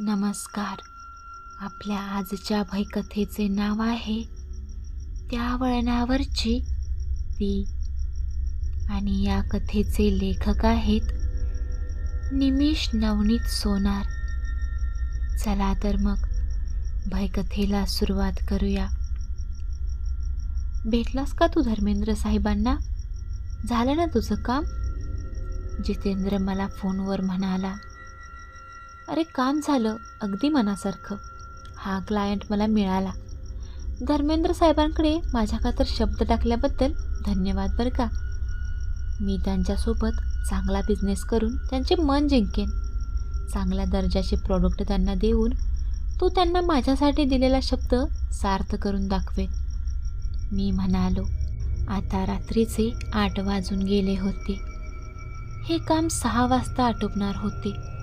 नमस्कार. आपल्या आजच्या भयकथेचे नाव आहे त्या वळणावरची ती. आणि या कथेचे लेखक आहेत निमिष नवनीत सोनार. चला तर मग भयकथेला सुरुवात करूया. भेटलास का तू धर्मेंद्र साहेबांना? झालं ना तुझं काम? जितेंद्र मला फोनवर म्हणाला. अरे काम झालं अगदी मनासारखं. हा क्लायंट मला मिळाला. धर्मेंद्र साहेबांकडे माझ्या खातर शब्द टाकल्याबद्दल धन्यवाद बरं का. मी त्यांच्यासोबत चांगला बिझनेस करून त्यांचे मन जिंकेन. चांगल्या दर्जाचे प्रॉडक्ट त्यांना देऊन तो त्यांना माझ्यासाठी दिलेला शब्द सार्थ करून दाखवेन. मी म्हणालो आता रात्रीचे आठ वाजून गेले होते. हे काम सहा वाजता आटोपणार होते.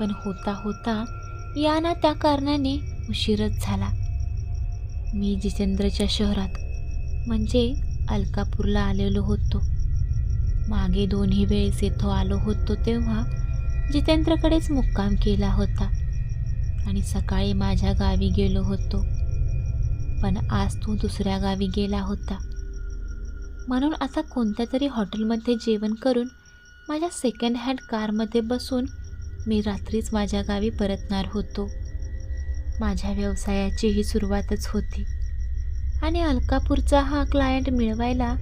पण होता होता या ना त्या कारणाने उशीरच झाला. मी जितेंद्रच्या शहरात म्हणजे अलकापूरला आलेलो होतो. मागे दोन्ही वेळेस येथो आलो होतो तेव्हा जितेंद्रकडेच मुक्काम केला होता आणि सकाळी माझ्या गावी गेलो होतो. पण आज तो दुसऱ्या गावी गेला होता. म्हणून आता कोणत्या तरी हॉटेलमध्ये जेवण करून माझ्या सेकंड हँड कारमध्ये बसून मी रात्रीच माझ्या गावी परतणार होतो. माझ्या व्यवसायाची ही सुरुवातच होती. आणि अलकापूरचा हा क्लायंट मिळवायला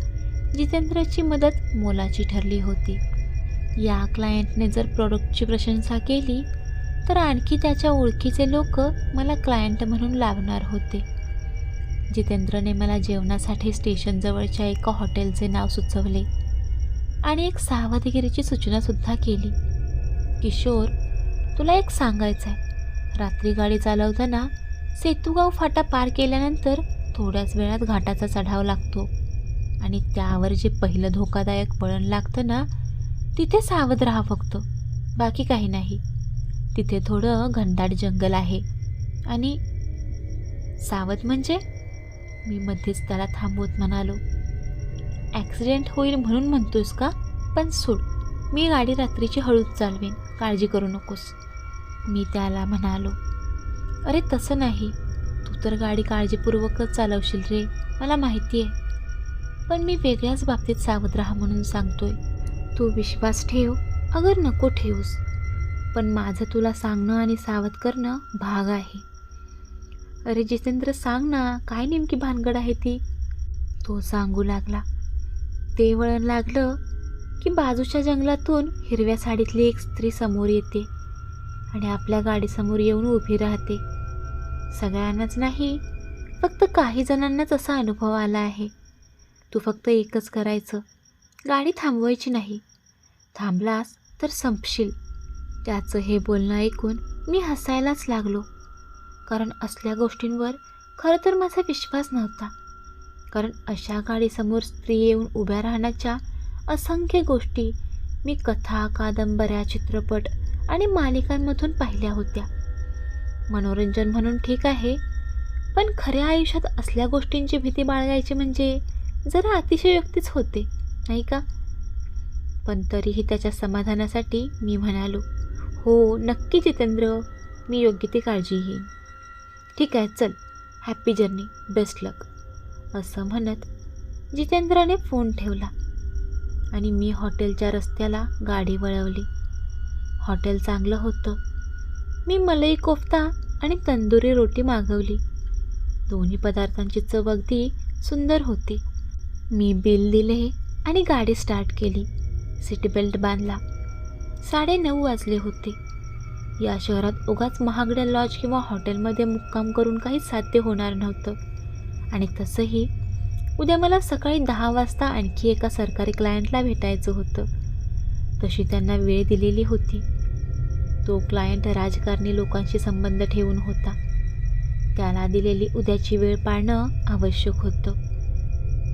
जितेंद्रची मदत मोलाची ठरली होती. या क्लायंटने जर प्रॉडक्टची प्रशंसा केली तर आणखी त्याच्या ओळखीचे लोक मला क्लायंट म्हणून लावणार होते. जितेंद्रने मला जेवणासाठी स्टेशनजवळच्या एका हॉटेलचे नाव सुचवले आणि एक सावधगिरीची सूचनासुद्धा केली. किशोर तुला एक सांगायचं आहे रात्री गाडी चालवताना सेतूगाव फाटा पार केल्यानंतर थोड्याच वेळात घाटाचा चढाव लागतो आणि त्यावर जे पहिलं धोकादायक वळण लागतं ना तिथे सावध राहा फक्त. बाकी काही नाही. तिथे थोडं घनदाट जंगल आहे आणि सावध म्हणजे मी मध्येच त्याला थांबवत म्हणालो. ॲक्सिडेंट होईल म्हणून म्हणतोस का? पण सोड. मी गाडी रात्रीची हळूच चालवेन. काळजी करू नकोस. मी त्याला म्हणालो अरे तसं नाही. तू तर गाडी काळजीपूर्वकच चालवशील रे. मला माहिती आहे पण मी वेगळ्याच बाबतीत सावध राहा म्हणून सांगतोय. तू विश्वास ठेव. अगर नको ठेवूस. पण माझं तुला सांगणं आणि सावध करणं भाग आहे. अरे जितेंद्र सांग ना. काय नेमकी भानगड आहे ती? तो सांगू लागला. ते वळण लागलं. की बाजूच्या जंगलातून हिरव्या साडीतली एक स्त्री समोर येते आणि आपल्या गाडीसमोर येऊन उभी राहते. सगळ्यांनाच नाही फक्त काही जणांनाच असा अनुभव आला आहे. तू फक्त एकच करायचं. गाडी थांबवायची नाही. थांबलास तर संपशील. त्याचं हे बोलणं ऐकून मी हसायलाच लागलो. कारण असल्या गोष्टींवर खरं तर माझा विश्वास नव्हता. कारण अशा गाडीसमोर स्त्री येऊन उभ्या राहण्याच्या असंख्य गोष्टी मी कथा कादंबऱ्या चित्रपट आणि मालिकांमधून पाहिल्या होत्या. मनोरंजन म्हणून ठीक आहे पण खऱ्या आयुष्यात असल्या गोष्टींची भीती बाळगायची म्हणजे जरा अतिशयोक्तीच होते नाही का? पण तरीही त्याच्या समाधानासाठी मी म्हणालो हो नक्की जितेंद्र मी योग्य ती काळजी घेईन. ठीक आहे चल हॅप्पी जर्नी बेस्ट लक असं म्हणत जितेंद्रने फोन ठेवला. आणि मी हॉटेलच्या रस्त्याला गाडी वळवली. हॉटेल चांगलं होतं. मी मलई कोफ्ता आणि तंदुरी रोटी मागवली. दोन्ही पदार्थांची चव अगदी सुंदर होती. मी बिल दिले आणि गाडी स्टार्ट केली. सीटबेल्ट बांधला. साडे नऊ वाजले होते. या शहरात उगाच महागड्या लॉज किंवा हॉटेलमध्ये मुक्काम करून काही साध्य होणार नव्हतं. आणि तसंही उद्या मला सकाळी दहा वाजता आणखी एका सरकारी क्लायंटला भेटायचं होतं. तशी त्यांना वेळ दिलेली होती. तो क्लायंट राजकारणी लोकांशी संबंध ठेवून होता. त्याला दिलेली उद्याची वेळ पाळणं आवश्यक होतं.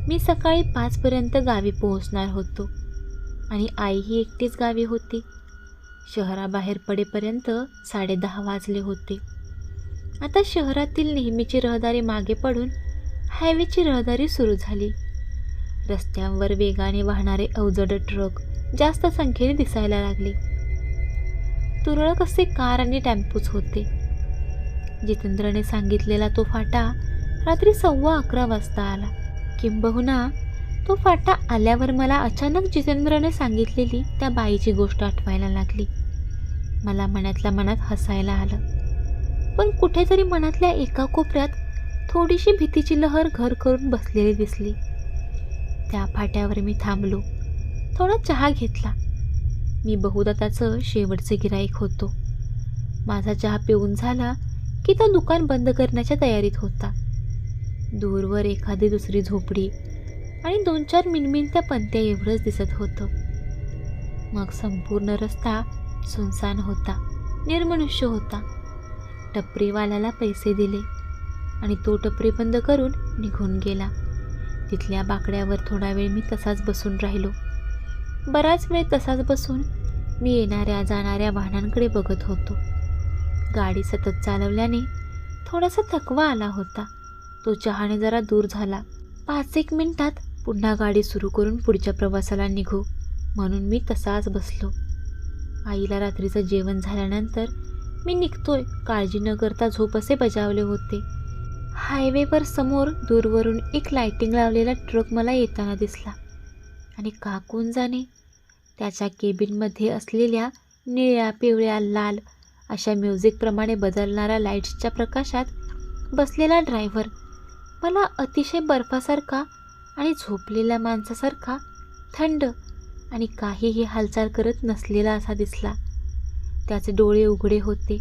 मी सकाळी पाचपर्यंत गावी पोहोचणार होतो आणि आईही एकटीच गावी होती. शहराबाहेर पडेपर्यंत साडेदहा वाजले होते. आता शहरातील नेहमीची रहदारी मागे पडून हायवेची रहदारी सुरू झाली. रस्त्यांवर वेगाने वाहणारे अवजड ट्रक जास्त संख्येने दिसायला लागले. तुरळक असे कार आणि टॅम्पोच होते. जितेंद्रने सांगितलेला तो फाटा रात्री सव्वा अकरा वाजता आला. किंबहुना तो फाटा आल्यावर मला अचानक जितेंद्रने सांगितलेली त्या बाईची गोष्ट आठवायला लागली. मला मनातल्या मनात हसायला आलं. पण कुठेतरी मनातल्या एका कोपऱ्यात थोडीशी भीतीची लहर घर करून बसलेली दिसली. त्या फाट्यावर मी थांबलो. थोडा चहा घेतला. मी बहुदा त्याचं शेवटचे गिराईक होतो. माझा चहा पिऊन झाला की तो दुकान बंद करण्याच्या तयारीत होता. दूरवर एखादी दुसरी झोपडी आणि दोन चार मिनमिनत्या पंत्या एवढंच दिसत होतं. मग संपूर्ण रस्ता सुनसान होता. निर्मनुष्य होता. टपरीवाल्याला पैसे दिले. आणि तो टपरी बंद करून निघून गेला. तिथल्या बाकड्यावर थोडा वेळ मी तसाच बसून राहिलो. बराच वेळ तसाच बसून मी येणाऱ्या जाणाऱ्या वाहनांकडे बघत होतो. गाडी सतत चालवल्याने थोडासा थकवा आला होता. तो चहाने जरा दूर झाला. पाच एक मिनिटात पुन्हा गाडी सुरू करून पुढच्या प्रवासाला निघू म्हणून मी तसाच बसलो. आईला रात्रीचं जेवण झाल्यानंतर मी निघतोय. काळजी न करता झोप असे बजावले होते. हायवेवर समोर दूरवरून एक लाइटिंग लावलेला ट्रक मला येताना दिसला. आणि का कोण जाणे त्याच्या केबिनमध्ये असलेल्या निळ्या पिवळ्या लाल अशा म्युझिकप्रमाणे बदलणाऱ्या लाईट्सच्या प्रकाशात बसलेला ड्रायव्हर मला अतिशय बर्फासारखा आणि झोपलेल्या माणसासारखा थंड आणि काहीही हालचाल करत नसलेला असा दिसला. त्याचे डोळे उघडे होते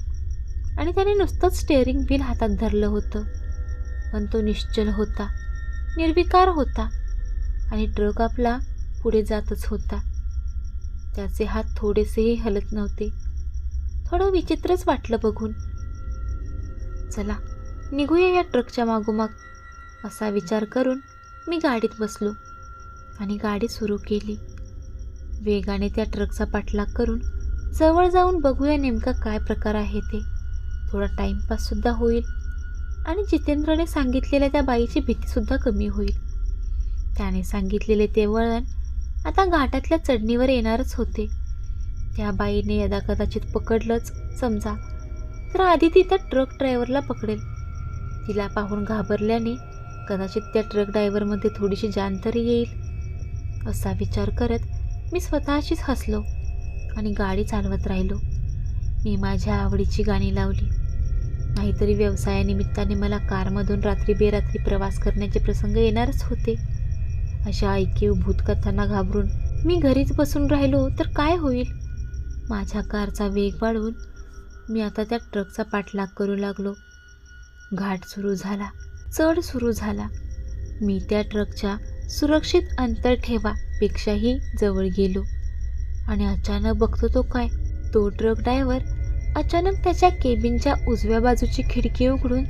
आणि त्याने नुसतंच स्टेअरिंग व्हील हातात धरलं होतं. पण तो निश्चल होता. निर्विकार होता आणि ट्रक आपला पुढे जातच होता. त्याचे हात थोडेसेही हलत नव्हते. थोडं विचित्रच वाटलं बघून. चला निघूया या ट्रकच्या मागोमाग असा विचार करून मी गाडीत बसलो आणि गाडी सुरू केली. वेगाने त्या ट्रकचा पाठलाग करून जवळ जाऊन बघूया नेमका काय प्रकार आहे ते. थोडा टाईमपाससुद्धा होईल. आणि जितेंद्रने सांगितलेल्या त्या बाईची भीतीसुद्धा कमी होईल. त्याने सांगितलेले ते वळण आता घाटातल्या चढणीवर येणारच होते. त्या बाईने यदा कदाचित पकडलंच समजा. तर आधी ती त्या ट्रक ड्रायव्हरला पकडेल. तिला पाहून घाबरल्याने कदाचित त्या ट्रक ड्रायव्हरमध्ये थोडीशी जान तरी येईल. असा विचार करत मी स्वतःशीच हसलो आणि गाडी चालवत राहिलो. मी माझ्या आवडीची गाणी लावली. काहीतरी व्यवसायानिमित्ताने मला कारमधून रात्री बेरात्री प्रवास करण्याचे प्रसंग येणारच होते. अशा ऐकीव भूतकथांना घाबरून मी घरीच बसून राहिलो तर काय होईल? माझ्या कारचा वेग वाढवून मी आता त्या ट्रकचा पाठलाग करू लागलो. घाट सुरू झाला. चढ सुरू झाला. मी त्या ट्रकच्या सुरक्षित अंतर ठेवापेक्षाही जवळ गेलो. आणि अचानक बघतो तो काय? तो ट्रक ड्रायव्हर अचानक त्याच्या केबिनच्या उजव्या बाजूची खिडकी उघडून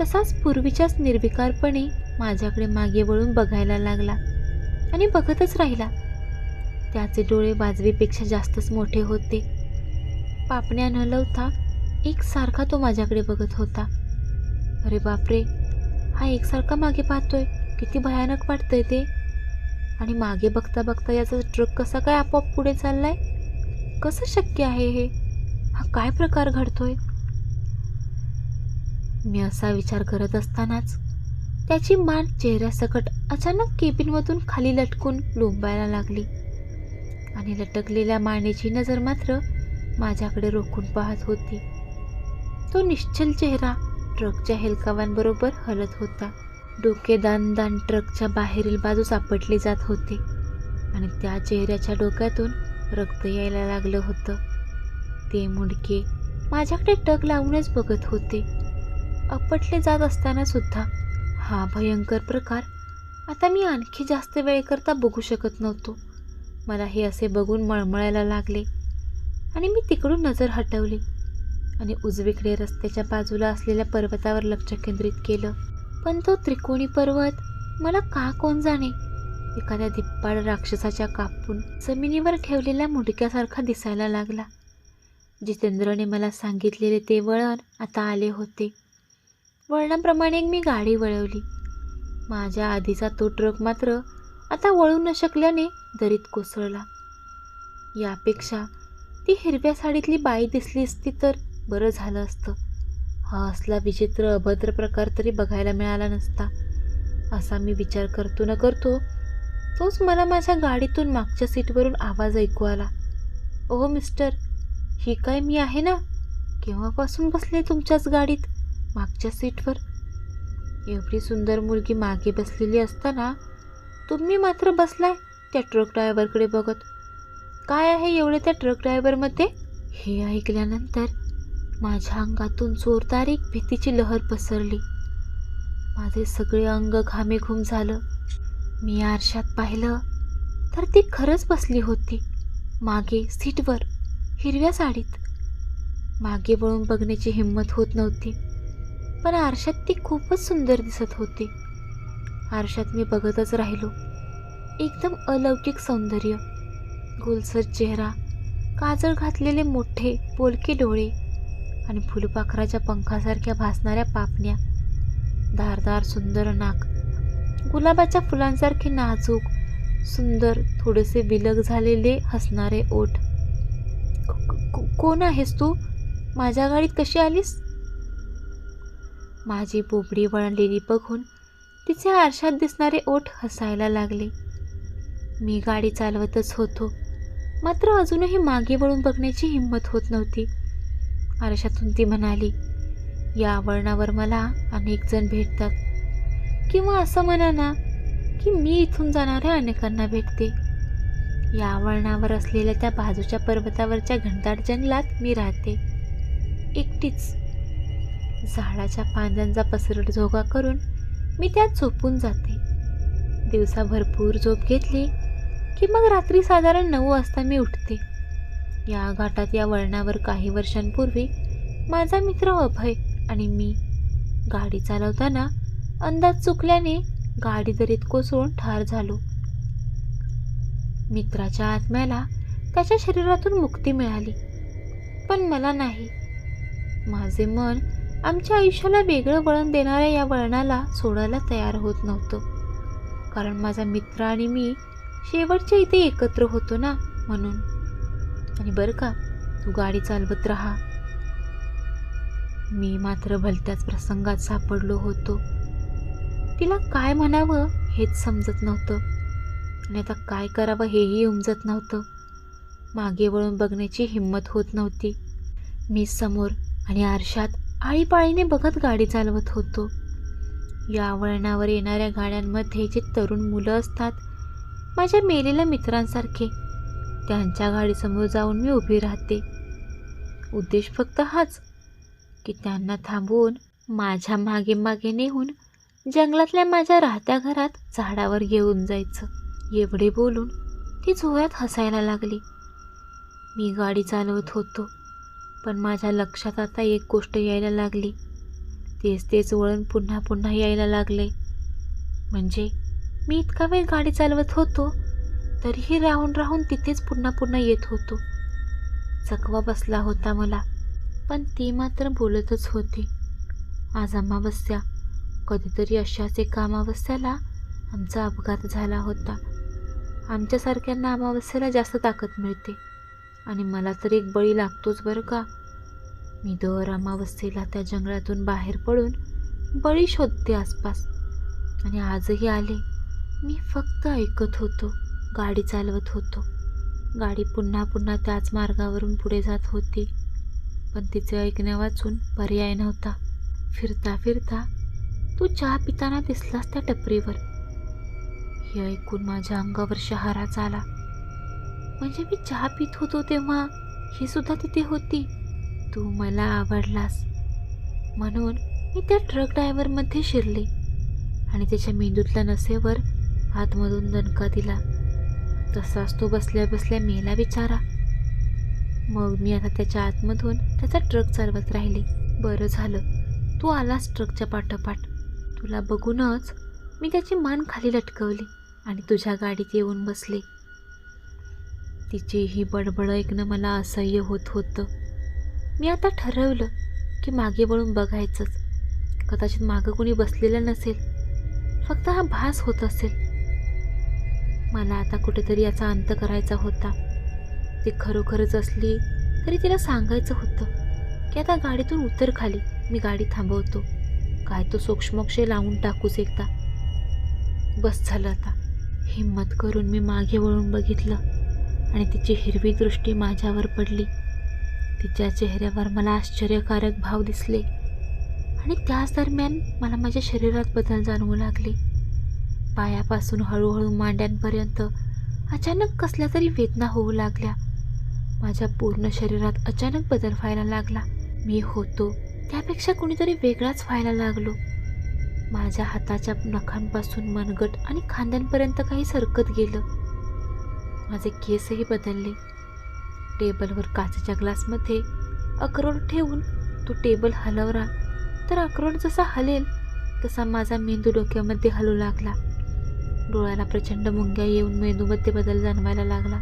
तसाच पूर्वीच्याच निर्विकारपणे माझ्याकडे मागे वळून बघायला लागला आणि बघतच राहिला. त्याचे डोळे वाजवीपेक्षा जास्तच मोठे होते. पापण्या न लवता एकसारखा तो माझ्याकडे बघत होता. अरे बापरे हा एकसारखा मागे पाहतोय. किती भयानक वाटतंय ते. आणि मागे बघता बघता याचा ट्रक कसा काय आपोआप पुढे चाललाय? कसं शक्य आहे हे? हा काय प्रकार घडतोय? मी असा विचार करत असतानाच त्याची मान चेहऱ्यासकट अचानक केबिनमधून खाली लटकून लोंबायला लागली. आणि लटकलेल्या मानेची नजर मात्र माझ्याकडे रोखून पाहत होती. तो निश्चल चेहरा ट्रकच्या हेलकावांबरोबर हलत होता. डोके दान दान ट्रकच्या बाहेरील बाजूस आपटले जात होते. आणि त्या चेहऱ्याच्या डोक्यातून रक्त यायला लागलं होतं. ते मुडके माझ्याकडे टक लावूनच बघत होते. अपटले जात असताना सुद्धा हा भयंकर प्रकार आता मी आणखी जास्त वेळेकरता बघू शकत नव्हतो. मला हे असे बघून मळमळायला लागले आणि मी तिकडून नजर हटवली आणि उजवीकडे रस्त्याच्या बाजूला असलेल्या पर्वतावर लक्ष केंद्रित केलं. पण तो त्रिकोणी पर्वत मला का कोण जाणे? एखाद्या धिप्पाड राक्षसाच्या कापून जमिनीवर ठेवलेल्या मुडक्यासारखा दिसायला लागला. जितेंद्रने मला सांगितलेले ते वळण आता आले होते. वळणाप्रमाणे मी गाडी वळवली. माझ्या आधीचा तो ट्रक मात्र आता वळू न शकल्याने दरीत कोसळला. यापेक्षा ती हिरव्या साडीतली बाई दिसली असती तर बरं झालं असतं. हा असला विचित्र अभद्र प्रकार तरी बघायला मिळाला नसता. असा मी विचार करतो न करतो तोच मला माझ्या गाडीतून मागच्या सीटवरून आवाज ऐकू आला. ओ मिस्टर ही काय मी आहे ना? केव्हापासून बसले तुमच्याच गाडीत? मागच्या सीटवर? एवढी सुंदर मुलगी मागे बसलेली असताना तुम्ही मात्र बसलाय त्या ट्रक ड्रायव्हरकडे बघत. काय आहे एवढे त्या ट्रक ड्रायव्हरमध्ये? हे ऐकल्यानंतर माझ्या अंगातून जोरदार एक भीतीची लहर पसरली. माझे सगळे अंग घामेघूम झालं. मी आरशात पाहिलं तर ती खरंच बसली होती मागे सीटवर. हिरव्या साडीत. मागे वळून बघण्याची हिंमत होत नव्हती. पण आरशात ती खूपच सुंदर दिसत होती. आरशात मी बघतच राहिलो. एकदम अलौकिक सौंदर्य. गोलसर चेहरा काजळ घातलेले मोठे बोलके डोळे आणि फुलपाखराच्या पंखासारख्या भासणाऱ्या पापण्या. धारदार सुंदर नाक. गुलाबाच्या फुलांसारखे नाजूक सुंदर थोडेसे विलग झालेले हसणारे ओठ. कोण आहेस तू? माझ्या गाडीत कशी आलीस? माझी बोबडी वळलेली बघून तिचे आरशात दिसणारे ओठ हसायला लागले. मी गाडी चालवतच होतो. मात्र अजूनही मागे वळून बघण्याची हिंमत होत नव्हती. आरशातून ती म्हणाली या वळणावर मला अनेक जण भेटतात. किंवा असं म्हणा ना की मी इथून जाणाऱ्या अनेकांना भेटते. या वळणावर असलेल्या त्या बाजूच्या पर्वतावरच्या घनदाट जंगलात मी राहते. एकटीच झाडाच्या फांद्यांचा पसरट झोगा करून मी त्यात झोपून जाते. दिवसा भरपूर झोप घेतली की मग रात्री साधारण नऊ वाजता मी उठते. या घाटात या वळणावर काही वर्षांपूर्वी माझा मित्र अभय आणि मी गाडी चालवताना अंदाज चुकल्याने गाडी दरीत कोसळून ठार झालो. मित्राच्या आत्म्याला त्याच्या शरीरातून मुक्ती मिळाली. पण मला नाही. माझे मन आमच्या आयुष्याला वेगळं वळण देणाऱ्या या वळणाला सोडायला तयार होत नव्हतं. कारण माझा मित्र आणि मी शेवटच्या इथे एकत्र होतो ना म्हणून. आणि बरं का तू गाडी चालवत राहा. मी मात्र भलत्याच प्रसंगात सापडलो होतो. तिला काय म्हणावं हेच समजत नव्हतं. आणि आता काय करावं हेही उमजत नव्हतं. मागे वळून बघण्याची हिंमत होत नव्हती. मी समोर आणि आरशात आळीपाळीने बघत गाडी चालवत होतो. या वळणावर येणाऱ्या गाड्यांमध्ये जे तरुण मुलं असतात माझ्या मेलेल्या मित्रांसारखे त्यांच्या गाडीसमोर जाऊन मी उभी राहते. उद्देश फक्त हाच की त्यांना थांबवून माझ्या मागे मागे नेऊन जंगलातल्या माझ्या राहत्या घरात झाडावर घेऊन जायचं. एवढे बोलून ती जोरात हसायला लागली. मी गाडी चालवत होतो पण माझ्या लक्षात आता एक गोष्ट यायला लागली. तेच तेच वळण पुन्हा पुन्हा यायला लागले. म्हणजे मी इतका वेळ गाडी चालवत होतो तरीही राहून राहून तिथेच पुन्हा पुन्हा येत होतो. चकवा बसला होता मला पण ती मात्र बोलतच होती. आज अमावस्या कधीतरी अशाच एका अमावस्याला आमचा अपघात झाला होता. आमच्यासारख्यांना अमावस्येला जास्त ताकद मिळते. आणि मला तर एक बळी लागतोच बरं का? मी दर अमावस्येला त्या जंगलातून बाहेर पडून बळी शोधते आसपास. आणि आजही आले. मी फक्त ऐकत होतो. गाडी चालवत होतो. गाडी पुन्हा पुन्हा त्याच मार्गावरून पुढे जात होती. पण तिचे ऐकण्या वाचून पर्याय नव्हता. फिरता फिरता तू चहा पिताना दिसलास त्या टपरीवर. हे ऐकून माझ्या अंगावर शहाराच आला म्हणजे मी चहा पित होतो तेव्हा ही सुद्धा तिथे होती. तू मला आवडलास. म्हणून मी त्या ट्रक ड्रायव्हरमध्ये शिरले आणि त्याच्या मेंदूतल्या नसेवर आतमधून दणका दिला. तसाच तो बसल्या बसल्या मेला विचारा मग मी आता त्याच्या आतमधून त्याचा ट्रक चालवत राहिले. बरं झालं. तू आलास ट्रकच्या पाठोपाठ. तुला बघूनच मी त्याची मान खाली लटकवली. आणि तुझ्या गाडीत येऊन बसले. तिची ही बडबड ऐकणं मला असह्य होत होतं. मी आता ठरवलं की मागे वळून बघायचंच. कदाचित मागं कोणी बसलेलं नसेल. फक्त हा भास होत असेल. मला आता कुठेतरी याचा अंत करायचा होता. ती खरोखरच असली तरी तिला सांगायचं होतं की आता गाडीतून उतर खाली. मी गाडी थांबवतो. काय तो सूक्ष्मोक्षे लावून टाकूच एकदा. बस झालं आता. हिंमत करून मी मागे वळून बघितलं आणि तिची हिरवी दृष्टी माझ्यावर पडली. तिच्या चेहऱ्यावर मला आश्चर्यकारक भाव दिसले आणि त्याच दरम्यान मला माझ्या शरीरात बदल जाणवू लागले. पायापासून हळूहळू मांड्यांपर्यंत अचानक कसल्या तरी वेदना होऊ लागल्या. माझ्या पूर्ण शरीरात अचानक बदल व्हायला लागला. मी होतो त्यापेक्षा कुणीतरी वेगळाच व्हायला लागलो. माझ्या हाताच्या नखांपासून मनगट आणि खांद्यांपर्यंत काही सरकत गेलं. माझे केसही बदलले. टेबलवर काचेच्या ग्लासमध्ये अक्रोड ठेवून तो टेबल हलवला तर अक्रोड जसा हलेल तसा माझा मेंदू डोक्यामध्ये हलू लागला. डोळ्याला प्रचंड मुंग्या येऊन मेंदूमध्ये बदल जाणवायला लागला.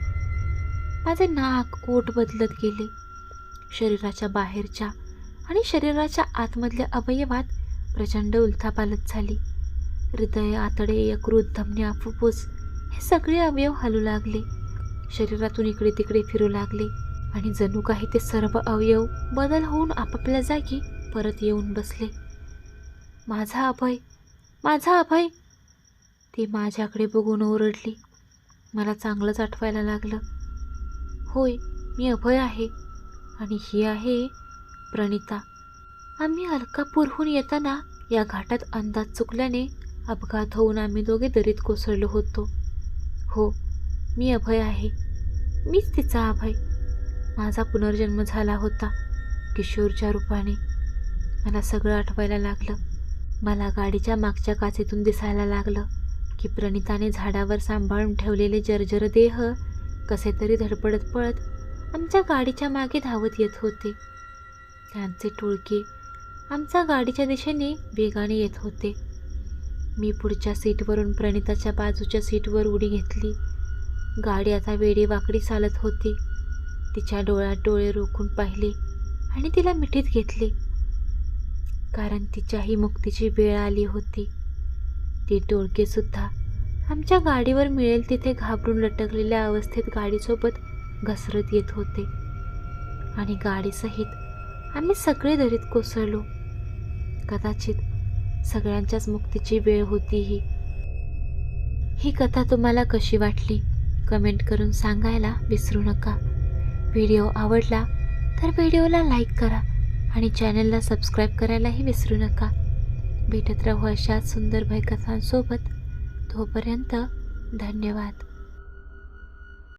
माझे नाक ओठ बदलत गेले. शरीराच्या बाहेरच्या आणि शरीराच्या आतमधल्या अवयवात प्रचंड उलथापालत झाली. हृदय आतडे यकृत धमन्या फुफ्फुस हे सगळे अवयव हलू लागले. शरीरातून इकडे तिकडे फिरू लागले आणि जणू काही ते सर्व अवयव बदल होऊन आपापल्या जागी परत येऊन बसले. माझा अभय माझा अभय ती माझ्याकडे बघून ओरडली. मला चांगलंच आठवायला लागलं. होय मी अभय आहे आणि ही आहे प्रणिता. आम्ही अलकापूरहून येताना या घाटात अंदाज चुकल्याने अपघात होऊन आम्ही दोघे दरीत कोसळलो होतो. हो मी अभय आहे. मीच तिचा अभय. माझा पुनर्जन्म झाला होता किशोरच्या रूपाने. मला सगळं आठवायला लागलं. मला गाडीच्या मागच्या काचेतून दिसायला लागलं की प्रणिताने झाडावर सांभाळून ठेवलेले जर्जर देह कसे तरी धडपडत पळत आमच्या गाडीच्या मागे धावत येत होते. त्यांचे टोळके आमच्या गाडीच्या दिशेने वेगाने येत होते. मी पुढच्या सीटवरून प्रणिताच्या बाजूच्या सीटवर उडी घेतली. गाडी आता वेडी वाकडी चालत होती. तिच्या डोळ्यात डोळे रोखून पाहिले आणि तिला मिठीत घेतले. कारण तिच्याही मुक्तीची वेळ आली होती. ती टोळकेसुद्धा आमच्या गाडीवर मिळेल तिथे घाबरून लटकलेल्या अवस्थेत गाडीसोबत घसरत येत होते. आणि गाडीसहित आम्ही सगळे दरीत कोसळलो. कदाचित सगळ्यांच्याच मुक्तीची वेळ होती ही ही कथा तुम्हाला कशी वाटली? कमेंट करून सांगायला विसरू नका. व्हिडिओ आवडला तर व्हिडिओला लाईक करा आणि चॅनलला सबस्क्राईब करायलाही विसरू नका. भेटत राहू अशाच सुंदर भयकथांसोबत. तोपर्यंत धन्यवाद.